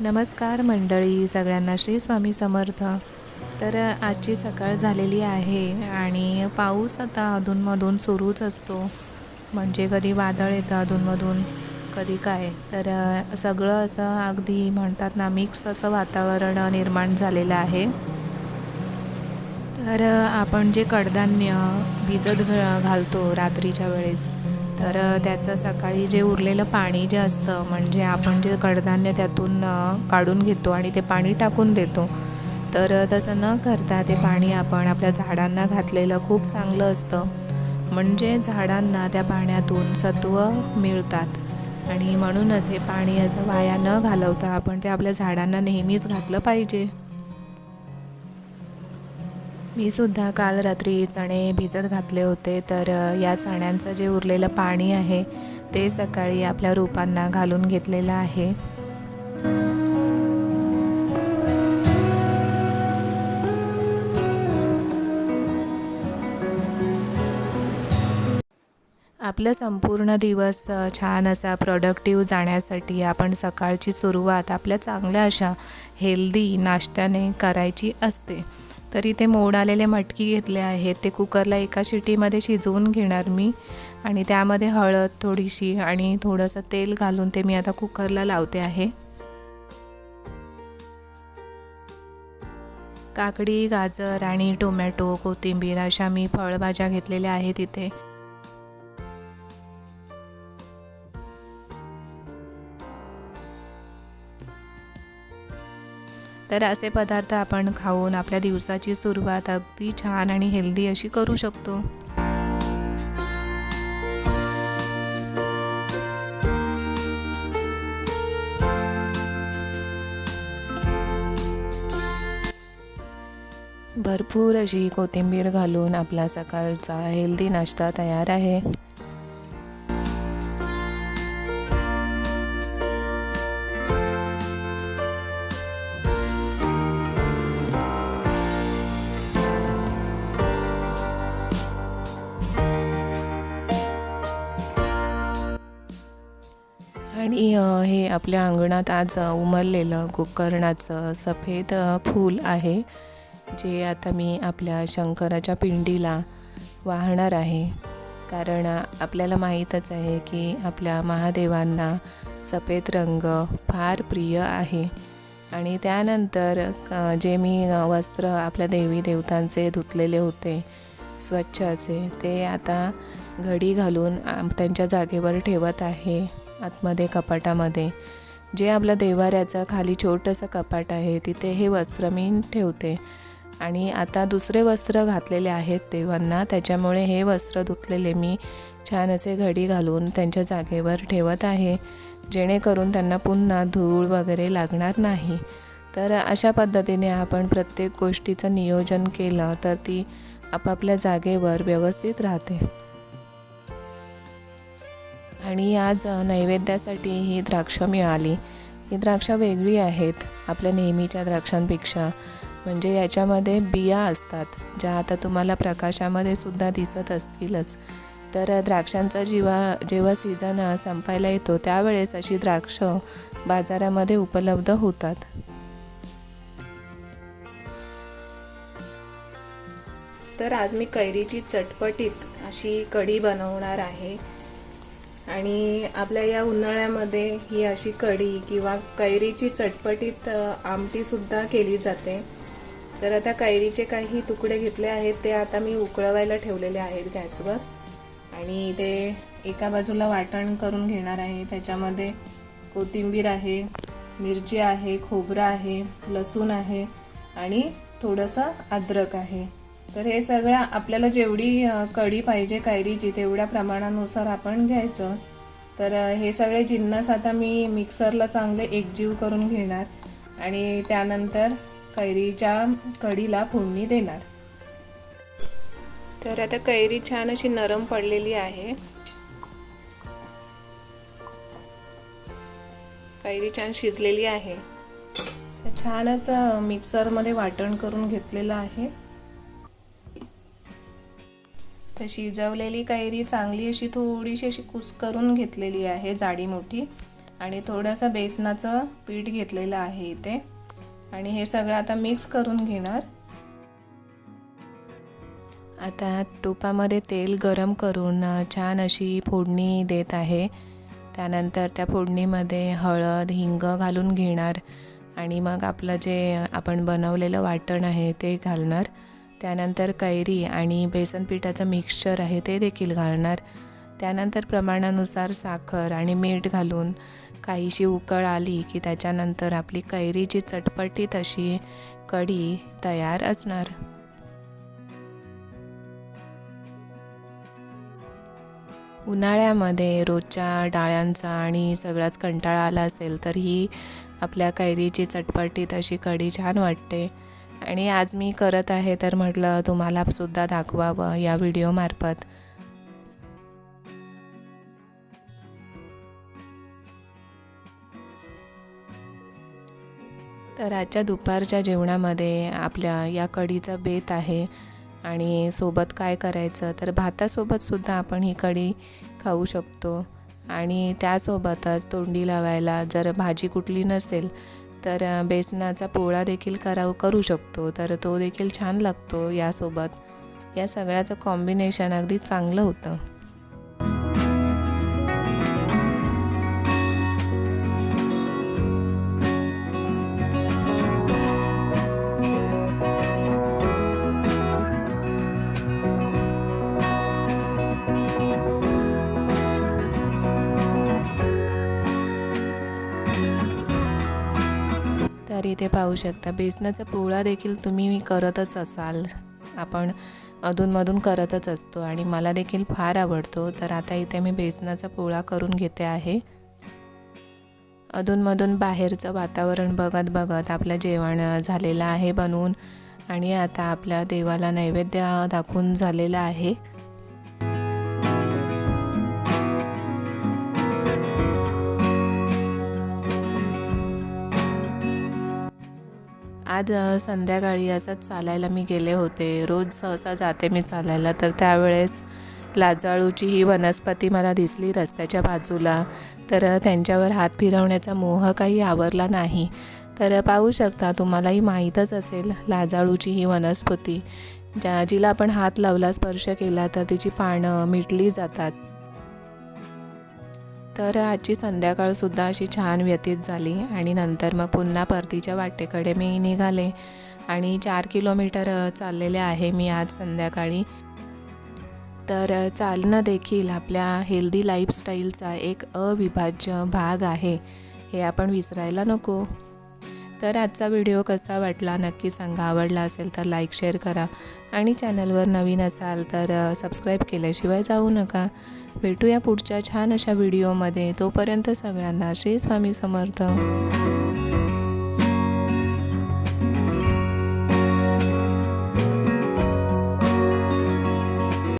नमस्कार मंडळी सगळ्यांना श्री स्वामी समर्थ. तर आजची सकाळ झालेली आहे आणि पाऊस आता अधूनमधून सुरूच असतो. म्हणजे कधी वादळ येतं अधूनमधून कधी काय. तर सगळं असं अगदी म्हणतात ना मिक्स असं वातावरण निर्माण झालेलं आहे. तर आपण जे कडधान्य भिजत घ घालतो रात्रीच्या वेळेस तर त्याचं सकाळी जे उरलेलं पाणी जे असतं म्हणजे आपण जे कडधान्य त्यातून काढून घेतो आणि ते पाणी टाकून देतो तर तसं न करता ते पाणी आपण आपल्या झाडांना घातलेलं खूप चांगलं असतं. म्हणजे झाडांना त्या पाण्यातून सत्व मिळतात आणि म्हणूनच हे पाणी असं वाया न घालवता आपण ते आपल्या झाडांना नेहमीच घातलं पाहिजे. मी सुद्धा काल रात्री चणे भिजत घातले होते तर या चण्यांचं जे उरलेलं पाणी आहे ते सकाळी आपल्या रोपांना घालून घेतलेलं आहे. आपलं संपूर्ण दिवस छान असा प्रोडक्टिव्ह जाण्यासाठी आपण सकाळची सुरुवात आपल्या चांगल्या अशा हेल्दी नाश्त्याने करायची असते. तर इथे मोड आलेले मटकी घेतले आहेत. ते कुकरला एका शिटीमध्ये शिजवून घेणार मी आणि त्यामध्ये हळद थोडीशी आणि थोडंसं तेल घालून ते मी आता कुकरला लावते आहे. काकडी गाजर आणि टोमॅटो कोथिंबीर अशा मी फळभाज्या घेतलेल्या आहेत इथे. तर असे पदार्थ आपण खाऊन आपल्या दिवसाची सुरुवात अगदी छान आणि हेल्दी अशी करू शकतो. भरपूर अशी कोथिंबीर घालून आपला सकाळचा हेल्दी नाश्ता तयार आहे. मी हे आपल्या अंगणात आज उमरलेलं गोकर्णाचं सफेद फूल आहे जे आता मी आपल्या शंकराच्या पिंडीला वाहणार आहे. कारण आपल्याला माहीतच आहे की आपल्या महादेवांना सफेद रंग फार प्रिय आहे. आणि त्यानंतर जे मी वस्त्र आपल्या देवी देवतांचे धुतलेले होते स्वच्छ असे ते आता घडी घालून त्यांच्या जागेवर ठेवत आहे. आतमध्ये कपाटामध्ये. जे आपलं देवाऱ्याचं खाली छोटंसं कपाट आहे तिथे हे वस्त्र मी ठेवते. आणि आता दुसरे वस्त्र घातलेले आहेत देवांना त्याच्यामुळे हे वस्त्र धुतलेले मी छान असे घडी घालून त्यांच्या जागेवर ठेवत आहे जेणेकरून त्यांना पुन्हा धूळ वगैरे लागणार नाही. तर अशा पद्धतीने आपण प्रत्येक गोष्टीचं नियोजन केलं तर ती आपापल्या जागेवर व्यवस्थित राहते. आणि आज नैवेद्यासाठी ही द्राक्षं मिळाली. ही द्राक्षं वेगळी आहेत आपल्या नेहमीच्या द्राक्षांपेक्षा. म्हणजे याच्यामध्ये बिया असतात ज्या आता तुम्हाला प्रकाशामध्ये सुद्धा दिसत असतीलच. तर द्राक्षांचा जेव्हा जेव्हा सीझन संपायला येतो त्यावेळेस अशी द्राक्ष बाजारामध्ये उपलब्ध होतात. तर आज मी कैरीची चटपटीत अशी कढी बनवणार आहे. आणि आपल्या या उन्हाळ्यामध्ये ही अशी कढी किंवा कैरीची चटपटीत आमटीसुद्धा केली जाते. तर आता कैरीचे काही तुकडे घेतले आहेत ते आता मी उकळवायला ठेवलेले आहेत गॅसवर. आणि ते एका बाजूला वाटण करून घेणार आहे. त्याच्यामध्ये कोथिंबीर आहे मिरची आहे खोबरं आहे लसूण आहे आणि थोडंसं अद्रक आहे. तर हे सगळं आपल्याला जेवढी कढी पाहिजे कैरीची तेवढ्या प्रमाणानुसार आपण घ्यायचं. तर हे सगळे जिन्नस आता मी मिक्सरला चांगले एकजीव करून घेणार आणि त्यानंतर कैरीच्या कढीला फोडणी देणार. तर आता कैरी छान अशी नरम पडलेली आहे. कैरी छान शिजलेली आहे. तर छान असं मिक्सरमध्ये वाटण करून घेतलेलं आहे. तर शिजवलेली कैरी चांगली अशी थोडीशी अशी कुस करून घेतलेली आहे जाडी मोठी. आणि थोडंसं बेसनाचं पीठ घेतलेलं आहे इथे. आणि हे सगळं आता मिक्स करून घेणार. आता तुपामध्ये तेल गरम करून छान अशी फोडणी देत आहे. त्यानंतर त्या फोडणीमध्ये हळद हिंग घालून घेणार. आणि मग आपलं जे आपण बनवलेलं वाटण आहे ते घालणार. त्यानंतर कैरी आणि बेसन पिठाचं मिक्सचर आहे ते देखील घालणार. त्यानंतर प्रमाणानुसार साखर आणि मीठ घालून काहीशी उकळ आली की त्याच्यानंतर आपली कैरीची चटपटीत अशी कढी तयार असणार. उन्हाळ्यामध्ये रोजच्या डाळ्यांचा आणि सगळाच कंटाळा आला असेल तर ही आपल्या कैरीची चटपटीत अशी कढी छान वाटते. आणि आज मी करत आहे तर म्हटलं तुम्हालासुद्धा दाखवावं या व्हिडिओमार्फत तर आजच्या दुपारच्या जेवणामध्ये आपल्या या कढीचा बेत आहे आणि सोबत काय करायचं? तर भातासोबतसुद्धा आपण ही कढी खाऊ शकतो. आणि त्यासोबतच तोंडी लावायला जर भाजी कुठली नसेल तर बेसनाचा पोळा देखील करा करू शकतो. तर तो देखील छान लागतो यासोबत. या सगळ्याचं कॉम्बिनेशन अगदी चांगलं होतं. इथे पाहू शकता. बेसनाचा पोळा देखील तुम्ही करतच असाल. आपण अधूनमधून करतच असतो आणि मला देखील फार आवडतो. तर आता इथे मी बेसनाचा पोळा करून घेते आहे. अधूनमधून बाहेरचं वातावरण बघत बघत आपलं जेवण झालेलं आहे बनवून. आणि आता आपल्या देवाला नैवेद्य दाखवून झालेलं आहे. आज संध्याकाळी असंच चालायला मी गेले होते. रोज सहसा जाते मी चालायला. तर त्यावेळेस लाजाळूची ही वनस्पती मला दिसली रस्त्याच्या बाजूला. तर त्यांच्यावर हात फिरवण्याचा मोह काही आवरला नाही. तर पाहू शकता तुम्हालाही माहीतच असेल लाजाळूची ही वनस्पती. ज्या जिला आपण हात लावला स्पर्श केला तर तिची पानं मिटली जातात. तर आजची संध्याकाळसुद्धा अशी छान व्यतीत झाली आणि नंतर मग पुन्हा परतीच्या वाटेकडे मी निघाले आणि चार किलोमीटर चाललेले आहे मी आज संध्याकाळी. तर चालणं देखील आपल्या हेल्दी लाईफस्टाईलचा एक अविभाज्य भाग आहे. हे आपण विसरायला नको. तर आजचा व्हिडिओ कसा वाटला नक्की सांगा. आवडला असेल तर लाईक शेअर करा. आणि चॅनलवर नवीन असाल तर सबस्क्राईब केल्याशिवाय जाऊ नका. भेटूया पुढच्या छान अशा व्हिडिओमध्ये तोपर्यंत सगळ्यांना श्री स्वामी समर्थ.